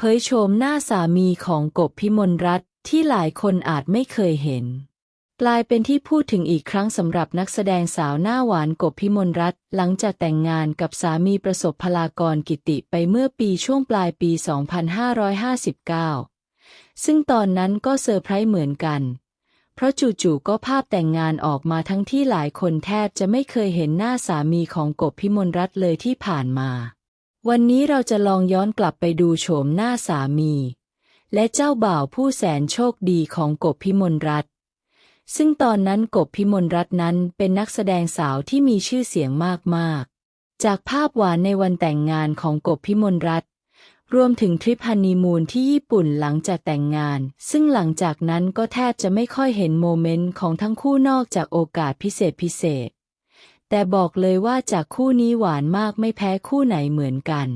เผยโฉมหน้าสามีของกบพิมลรัตน์ที่หลายคนอาจไม่เคยเห็น กลายเป็นที่พูดถึงอีกครั้งสำหรับนักแสดงสาวหน้าหวานกบพิมลรัตน์หลังจากแต่งงานกับสามีประสบพลากรกิติไปเมื่อปีช่วงปลายปี 2559 ซึ่งตอนนั้นก็เซอร์ไพรส์เหมือนกัน เพราะจู่ๆก็ภาพแต่งงานออกมาทั้งที่หลายคนแทบจะไม่เคยเห็นหน้าสามีของกบพิมลรัตน์เลยที่ผ่านมา วันนี้เราจะลองย้อนกลับไปดูโฉมหน้าสามี และเจ้าบ่าวผู้แสนโชคดีของกบพิมลรัตน์ซึ่งตอนนั้นกบพิมลรัตน์นั้นเป็นนักแสดงสาวที่มีชื่อเสียงมาก ๆ จากภาพหวานในวันแต่งงานของกบพิมลรัตน์รวมถึงทริปฮันนีมูนที่ญี่ปุ่นหลังจากแต่งงาน ซึ่งหลังจากนั้นก็แทบจะไม่ค่อยเห็นโมเมนต์ของทั้งคู่นอกจากโอกาสพิเศษพิเศษ แต่บอกเลยว่าจากคู่นี้หวานมากไม่แพ้คู่ไหนเหมือนกัน